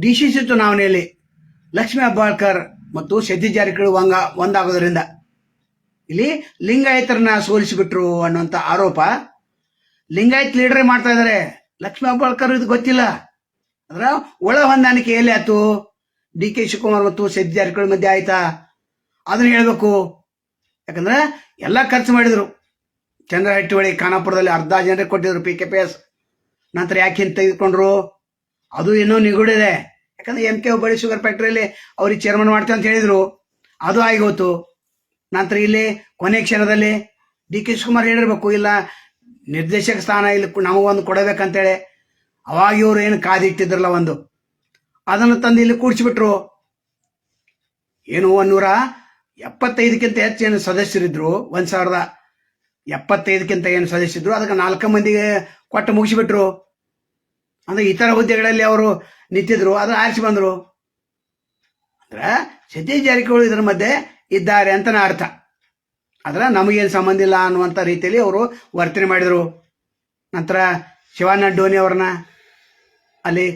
DCC ಚುನಾವಣೆಯಲ್ಲಿ ಲಕ್ಷ್ಮೀ ಅಬ್ಬಾಳ್ಕರ್ ಮತ್ತು ಸತೀಶ್ ಜಾರಕಿಹೊಳಿ ಒಂಗ ಒಂದಾಗೋದ್ರಿಂದ ಇಲ್ಲಿ ಲಿಂಗಾಯತರನ್ನ ಸೋಲಿಸಿಬಿಟ್ರು ಅನ್ನುವಂಥ ಆರೋಪ. ಲಿಂಗಾಯತ್ ಲೀಡರೇ ಮಾಡ್ತಾ ಇದ್ದಾರೆ. ಲಕ್ಷ್ಮೀ ಅಬ್ಬಾಳ್ಕರ್ ಇದು ಗೊತ್ತಿಲ್ಲ. ಅದರ ಒಳ ಹೊಂದಾಣಿಕೆ ಎಲ್ಲಿ ಆಯ್ತು? ಡಿ ಕೆ ಶಿವಕುಮಾರ್ ಮತ್ತು ಸತೀಶ್ ಜಾರಕಿಹೊಳಿ ಮಧ್ಯೆ ಆಯ್ತಾ? ಅದನ್ನ ಹೇಳ್ಬೇಕು. ಯಾಕಂದ್ರೆ ಎಲ್ಲ ಖರ್ಚು ಮಾಡಿದ್ರು. ಒಳಗೆ ಖಾನಾಪುರದಲ್ಲಿ ಅರ್ಧ ಜನರಿಗೆ ಕೊಟ್ಟಿದ್ರು ಪಿ ಕೆ ಪಿ ಎಸ್ ನಂತರ ಯಾಕೆ ತೆಗೆದುಕೊಂಡ್ರು? ಅದು ಇನ್ನೂ ನಿಗೂಢಿದೆ. ಯಾಕಂದ್ರೆ ಎಂ ಕೆ ಹುಬ್ಬಳ್ಳಿ ಶುಗರ್ ಫ್ಯಾಕ್ಟ್ರಿಯಲ್ಲಿ ಅವ್ರಿಗೆ ಚೇರ್ಮನ್ ಮಾಡ್ತೇವೆ ಅಂತ ಹೇಳಿದ್ರು. ಅದು ಆಗೋತು ನಂತರ ಇಲ್ಲಿ ಕೊನೆ ಕ್ಷಣದಲ್ಲಿ ಡಿ ಕೆ ಶಿವಕುಮಾರ್ ಹೇಳಿರ್ಬೇಕು, ಇಲ್ಲ ನಿರ್ದೇಶಕ ಸ್ಥಾನ ಇಲ್ಲಿ ನಮಗೊಂದು ಕೊಡಬೇಕಂತೇಳಿ. ಅವಾಗ ಇವರು ಏನು ಕಾದಿಟ್ಟಿದ್ರಲ್ಲ ಒಂದು. ಅದನ್ನು ತಂದು ಇಲ್ಲಿ ಕೂಡಿಸ್ಬಿಟ್ರು ಏನು ಒಂದೂರ ಎಪ್ಪತ್ತೈದಕ್ಕಿಂತ ಹೆಚ್ಚು ಏನು ಸದಸ್ಯರಿದ್ರು, ಒಂದು ಸಾವಿರದ ಎಪ್ಪತ್ತೈದಕ್ಕಿಂತ ಏನು ಸದಸ್ಯರಿದ್ರು. ಅದಕ್ಕೆ ನಾಲ್ಕು ಮಂದಿಗೆ ಕೊಟ್ಟು ಮುಗಿಸಿಬಿಟ್ರು. ಅಂದ್ರೆ ಇತರ ಹುದ್ದೆಗಳಲ್ಲಿ ಅವರು ನಿಂತಿದ್ರು, ಅದು ಆರಿಸಿ ಬಂದರು. ಅಂದ್ರೆ ಸತೀಶ್ ಜಾರಕಿಹೊಳಿ ಇದರ ಮಧ್ಯೆ ಇದ್ದಾರೆ ಅಂತ ಅರ್ಥ. ಆದ್ರೆ ನಮಗೇನು ಸಂಬಂಧ ಇಲ್ಲ ಅನ್ನುವಂಥ ರೀತಿಯಲ್ಲಿ ಅವರು ವರ್ತನೆ ಮಾಡಿದರು. ನಂತರ ಶಿವಾನಂದ ಡೋನಿ ಅವ್ರನ್ನ ಅಲ್ಲಿ,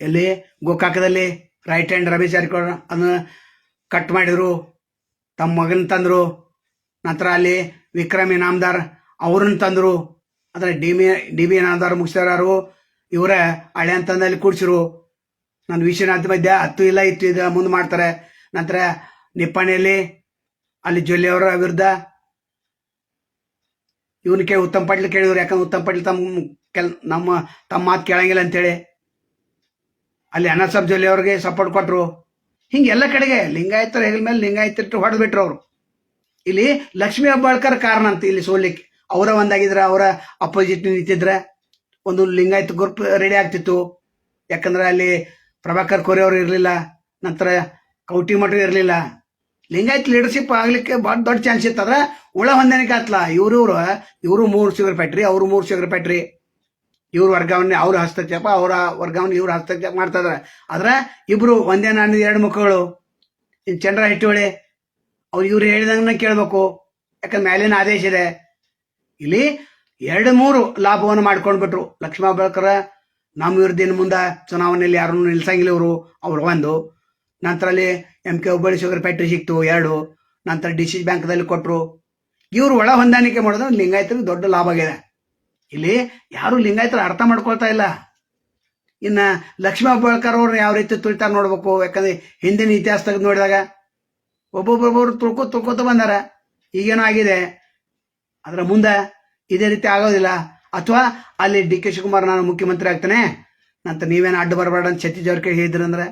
ಎಲ್ಲಿ, ಗೋಕಾಕದಲ್ಲಿ ರೈಟ್ ಹ್ಯಾಂಡ್ ರಮೇಶ್ ಜಾರಕಿಹೊಳಿ ಅದನ್ನು ಕಟ್ ಮಾಡಿದರು. ತಮ್ಮ ಮಗನ ತಂದರು. ನಂತರ ಅಲ್ಲಿ ವಿಕ್ರಮ್ ಇನಾಮ್ದಾರ್ ಅವ್ರನ್ನ ತಂದರು. ಅಂದ್ರೆ ಡಿ ಬಿ ಡಿ ಬಿ ಮುಗಿಸ್ಯಾರು ಇವರೇ ಹಳೆ ಅಂತಂದಲ್ಲಿ ಕೂಡ್ಸಿರು. ನನ್ನ ವಿಶ್ವನಾಥ್ ಮಧ್ಯ ಹತ್ತು ಇಲ್ಲ, ಇತ್ತು, ಇದು ಮುಂದೆ ಮಾಡ್ತಾರೆ. ನಂತರ ನಿಪ್ಪಾಣಿಯಲ್ಲಿ ಅಲ್ಲಿ ಜೊಲ್ಲಿ ಅವರ ವಿರುದ್ಧ ಕೇಳಿ ಉತ್ತಮ್ ಪಾಟೀಲ್ ಕೇಳಿದ್ರು, ಯಾಕಂದ್ರೆ ಉತ್ತಮ್ ಪಾಟೀಲ್ ತಮ್ಮ ಕೆಲ್, ನಮ್ಮ, ತಮ್ಮ ಮಾತು ಕೇಳಂಗಿಲ್ಲ ಅಂತೇಳಿ. ಅಲ್ಲಿ ಅನಸಬ್ ಜೊಲ್ಲಿ ಅವ್ರಿಗೆ ಸಪೋರ್ಟ್ ಕೊಟ್ಟರು ಹಿಂಗೆ ಎಲ್ಲ ಕಡೆಗೆ ಲಿಂಗಾಯತರ ಹೆಗಲ ಮೇಲೆ ಲಿಂಗಾಯತರು ಹೊಡೆದು ಬಿಟ್ರು ಅವರು. ಇಲ್ಲಿ ಲಕ್ಷ್ಮೀ ಹೆಬ್ಬಾಳ್ಕರ್ ಕಾರಣ ಅಂತ ಇಲ್ಲಿ ಸೋಲಿಕ್ಕೆ. ಅವರ ಒಂದಾಗಿದ್ರೆ ಅವರ ಅಪೋಸಿಟ್ ನಿಂತಿದ್ರೆ ಒಂದು ಲಿಂಗಾಯತ್ ಗ್ರೂಪ್ ರೆಡಿ ಆಗ್ತಿತ್ತು. ಯಾಕಂದ್ರೆ ಅಲ್ಲಿ ಪ್ರಭಾಕರ್ ಕೋರೆ ಅವರು ಇರಲಿಲ್ಲ, ನಂತರ ಕೌಟಿ ಮಠ ಇರಲಿಲ್ಲ. ಲಿಂಗಾಯತ್ ಲೀಡರ್ಶಿಪ್ ಆಗ್ಲಿಕ್ಕೆ ಭಾಳ ದೊಡ್ಡ ಚಾನ್ಸ್ ಇತ್ತು. ಉಳ ಹೊಂದಾಣಿಕೆ ಆತ್ಲ. ಇವರು ಇವರು ಇವರು ಮೂರು ಶುಗರ್ ಫ್ಯಾಕ್ಟ್ರಿ ಅವರು ಮೂರು ಶುಗರ್ ಫ್ಯಾಕ್ಟ್ರಿ ಇವ್ರ ವರ್ಗಾವಣೆ ಅವ್ರ ಹಸ್ತಕ್ಷೇಪ, ಅವರ ವರ್ಗಾವಣೆ ಇವ್ರ ಹಸ್ತಕ್ಷೇಪ ಮಾಡ್ತಾ ಇದಾರೆ. ಆದ್ರೆ ಇಬ್ರು ಒಂದೇ ನಾನು ಎರಡು ಮಕ್ಕಳು ಚಂದ್ರ ಹಿಟ್ಟುವಳಿ ಅವ್ರು ಇವ್ರು ಹೇಳಿದಂಗೆ ಕೇಳಬೇಕು. ಯಾಕಂದ್ರೆ ಮೇಲಿನ ಆದೇಶ ಇದೆ. ಇಲ್ಲಿ ಎರಡು ಮೂರು ಲಾಭವನ್ನು ಮಾಡ್ಕೊಂಡ್ಬಿಟ್ರು ಲಕ್ಷ್ಮಣ ಬೆಳಕರ ನಮ್ಮ ವಿರುದ್ಧ ಇನ್ನು ಮುಂದೆ ಚುನಾವಣೆಯಲ್ಲಿ ಯಾರನ್ನು ನಿಲ್ಸಂಗಿಲ್ಲ ಇವರು. ಅವ್ರು ಒಂದು. ನಂತರ ಅಲ್ಲಿ M K Hubballi sugar factory ಸಿಕ್ತು, ಎರಡು. ನಂತರ ಡಿ ಸಿ ಬ್ಯಾಂಕ್ದಲ್ಲಿ ಕೊಟ್ಟರು ಇವರು ಒಳ ಹೊಂದಾಣಿಕೆ ಮಾಡೋದು ಲಿಂಗಾಯತರಿಗೆ ದೊಡ್ಡ ಲಾಭ ಆಗಿದೆ. ಇಲ್ಲಿ ಯಾರು ಲಿಂಗಾಯತರು ಅರ್ಥ ಮಾಡ್ಕೊಳ್ತಾ ಇಲ್ಲ. ಇನ್ನ ಲಕ್ಷ್ಮೀ ಬಳಕರ್ ಅವ್ರನ್ನ ಯಾವ ರೀತಿ ತುಳಿತಾರ ನೋಡ್ಬೇಕು? ಯಾಕಂದ್ರೆ ಹಿಂದಿನ ಇತಿಹಾಸ ತೆಗೆದು ನೋಡಿದಾಗ ಒಬ್ಬೊಬ್ಬೊಬ್ಬರು ತುಳ್ಕೊ, ತುಳ್ಕೊತ ಬಂದಾರ. ಈಗೇನೋ ಆಗಿದೆ. ಅದರ ಮುಂದೆ ಇದೇ ರೀತಿ ಆಗೋದಿಲ್ಲ. ಅಥವಾ ಅಲ್ಲಿ ಡಿ ಕೆ ಶಿವಕುಮಾರ್ ನಾನು ಮುಖ್ಯಮಂತ್ರಿ ಆಗ್ತಾನೆ ನಂತರ ನೀವೇನು ಅಡ್ಡ ಬರಬೇಡ ಅಂತ ಸತೀಶ್ ಹೇಳಿದ್ರು ಹೇಳಿದ್ರಂದ್ರೆ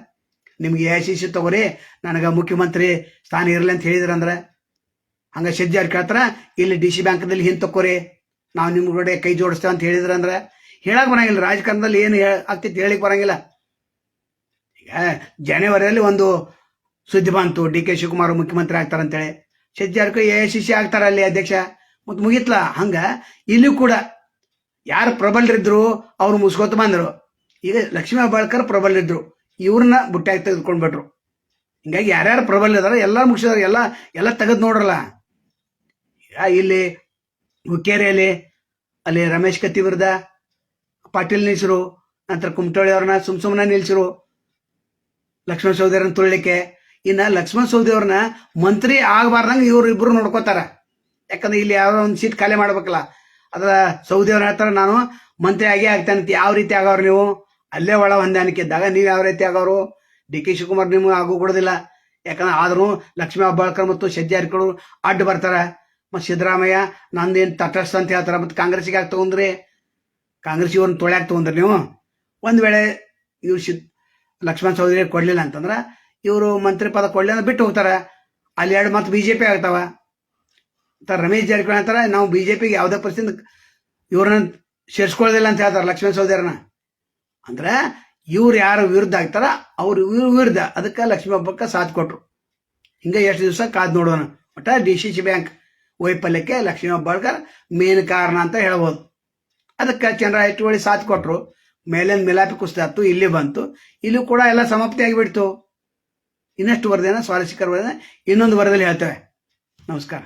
ನಿಮ್ಗೆ ಎ ಸಿ ಸಿ ತಗೋರಿ, ನನಗೆ ಮುಖ್ಯಮಂತ್ರಿ ಸ್ಥಾನ ಇರಲಿ ಅಂತ ಹೇಳಿದ್ರಂದ್ರೆ ಹಂಗೆ ಸತೀಶ್ ಅವ್ರು ಕೇಳ್ತಾರೆ, ಇಲ್ಲಿ ಡಿ ಸಿ ಬ್ಯಾಂಕ್ದಲ್ಲಿ ಹಿಂದೆ ತಕ್ಕೋರಿ, ನಾವು ನಿಮ್ಮ ಕಡೆ ಕೈ ಜೋಡಿಸ್ತೇವೆ ಅಂತ ಹೇಳಿದ್ರಂದ್ರೆ ಹೇಳಕ್ ಬರಂಗಿಲ್ಲ, ರಾಜಕಾರಣದಲ್ಲಿ ಏನು ಆಗ್ತಿತ್ತು ಆಗ್ತೈತಿ ಹೇಳಿಕ್ ಬರಂಗಿಲ್ಲ. ಈಗ ಜನವರಿಯಲ್ಲಿ ಒಂದು ಸುದ್ದಿ ಬಂತು, ಡಿ ಕೆ ಶಿವಕುಮಾರ್ ಮುಖ್ಯಮಂತ್ರಿ ಆಗ್ತಾರಂತೇಳಿ. Satish Jarkiholi A C C ಆಗ್ತಾರ ಅಲ್ಲಿ ಅಧ್ಯಕ್ಷ. ಮತ್ತು ಮುಗಿತ್ಲ? ಹಂಗ ಇಲ್ಲೂ ಕೂಡ ಯಾರು ಪ್ರಬಲರಿದ್ರು ಅವ್ರು ಮುಸ್ಕೋತ ಬಂದರು. ಈಗ ಲಕ್ಷ್ಮೀ ಹೆಬ್ಬಾಳ್ಕರ್ ಪ್ರಬಲರಿದ್ರು. ಇವ್ರನ್ನ ಬುಟ್ಟಾಗಿ ತೆಗೆದುಕೊಂಡ್ಬಿಟ್ರು. ಹಿಂಗಾಗಿ ಯಾರ್ಯಾರು ಪ್ರಬಲ ಇದಾರೆ ಎಲ್ಲ ಮುಗಿಸಿದಾರೆ. ಎಲ್ಲ ಎಲ್ಲ ತೆಗೆದು ನೋಡ್ರಲ್ಲ. ಇಲ್ಲಿ ಹುಕ್ಕೇರಿಯಲ್ಲಿ ಅಲ್ಲಿ ರಮೇಶ್ ಕತ್ತಿ ಪಾಟೀಲ್ ನಿಲ್ಸರು, ನಂತರ ಕುಮಟೋಳಿ ಅವ್ರನ್ನ ಸುಮ್ ಸುಮ್ಮನೆ ನಿಲ್ಸರು, ಲಕ್ಷ್ಮಣ ಸೌದಿ ಅವ್ರನ್ನ ತುಳಿಲಿಕ್ಕೆ. ಇನ್ನ ಲಕ್ಷ್ಮಣ ಸೌದಿ ಅವ್ರನ್ನ ಮಂತ್ರಿ ಆಗಬಾರ್ದಂಗೆ ಇವ್ರು ಇಬ್ರು ನೋಡ್ಕೋತಾರ. ಯಾಕಂದ್ರೆ ಇಲ್ಲಿ ಯಾವ್ದೋ ಒಂದು ಸೀಟ್ ಖಾಲಿ ಮಾಡ್ಬೇಕಲ್ಲ. ಅದ್ರ ಸೌದಿ ಅವ್ರ ಹೇಳ್ತಾರೆ ನಾನು ಮಂತ್ರಿ ಆಗೇ ಆಗ್ತಾನೆ ಅಂತ ಯಾವ ರೀತಿ ಆಗವ್ರು ನೀವು? ಅಲ್ಲೇ ಒಳ ಹೊಂದಾಣಿಕೆ ಇದ್ದಾಗ ನೀವು ಯಾವ ರೀತಿ ಆಗವ್ರು? ಡಿ ಕೆ ಶಿವಕುಮಾರ್ ನಿಮ್ಗೆ ಆಗೂ ಕೊಡೋದಿಲ್ಲ ಯಾಕಂದ್ರೆ ಆದ್ರೂ ಲಕ್ಷ್ಮೀ ಹೆಬ್ಬಾಳ್ಕರ್ ಮತ್ತು ಸಜ್ಜಾರಿಕರು ಅಡ್ಡ ಬರ್ತಾರೆ. ಮತ್ತು ಸಿದ್ದರಾಮಯ್ಯ, ನಂದೇನು ತಟಸ್ಥ ಅಂತ ಹೇಳ್ತಾರೆ. ಮತ್ತು ಕಾಂಗ್ರೆಸ್ಸಿಗೆ ಯಾಕೆ ತಗೊಂಡ್ರಿ? ಕಾಂಗ್ರೆಸ್ ಇವ್ರನ್ನ ತೊಳ್ಯಾಕೆ ತಗೊಂಡ್ರಿ ನೀವು? ಒಂದು ವೇಳೆ ಇವ್ರು ಸಿದ್ ಲಕ್ಷ್ಮಣ್ ಚೌಧರಿ ಕೊಡ್ಲಿಲ್ಲ ಅಂತಂದ್ರೆ ಇವರು ಮಂತ್ರಿ ಪದ ಕೊಡಲಿಲ್ಲ ಬಿಟ್ಟು ಹೋಗ್ತಾರೆ. ಅಲ್ಲಿ ಎರಡು ಮತ್ತು ಬಿ ಜೆ ಪಿ ಆಗ್ತಾವ. ತ ರಮೇಶ್ ಜಾರಕಿಹೊಳಿ ಅಂತಾರೆ, ನಾವು ಬಿಜೆಪಿಗೆ ಯಾವುದೇ ಪರಿಸ್ಥಿತಿ ಇವ್ರನ್ನ ಸೇರ್ಸ್ಕೊಳ್ಳೋದಿಲ್ಲ ಅಂತ ಹೇಳ್ತಾರೆ ಲಕ್ಷ್ಮಣ ಸೌಧರನ ಅಂದ್ರೆ ಇವ್ರು ಯಾರು ವಿರುದ್ಧ ಆಗ್ತಾರ ಅವ್ರು ಇವ್ರ ವಿರುದ್ಧ ಅದಕ್ಕೆ ಲಕ್ಷ್ಮೀ ಹಬ್ಬಕ್ಕೆ ಸಾಥ್ ಕೊಟ್ರು. ಹಿಂಗೆ ಎಷ್ಟು ದಿವಸ ಕಾದ್ ನೋಡೋಣ. ಒಟ್ಟ ಡಿ ಸಿ ಸಿ ಬ್ಯಾಂಕ್ ವೈಫಲ್ಯಕ್ಕೆ ಲಕ್ಷ್ಮೀ ಹೆಬ್ಬಾಳ್ಕರ್ ಮೇನ್ ಕಾರಣ ಅಂತ ಹೇಳ್ಬೋದು. ಅದಕ್ಕೆ ಚಂದ್ರ ಎಟ್ಟುವಳಿ ಸಾಥ್ ಕೊಟ್ರು. ಮೇಲಿನ ಮಿಲಾಪಿ ಕುಸ್ತಾತು ಇಲ್ಲಿ ಬಂತು. ಇಲ್ಲೂ ಕೂಡ ಎಲ್ಲ ಸಮಾಪ್ತಿ ಆಗಿಬಿಡ್ತು. ಇನ್ನಷ್ಟು ವರದಿನ ಸ್ವಾರಸ್ಯಕರ ವರದಿನ ಇನ್ನೊಂದು ವರದಲ್ಲಿ ಹೇಳ್ತೇವೆ. ನಮಸ್ಕಾರ.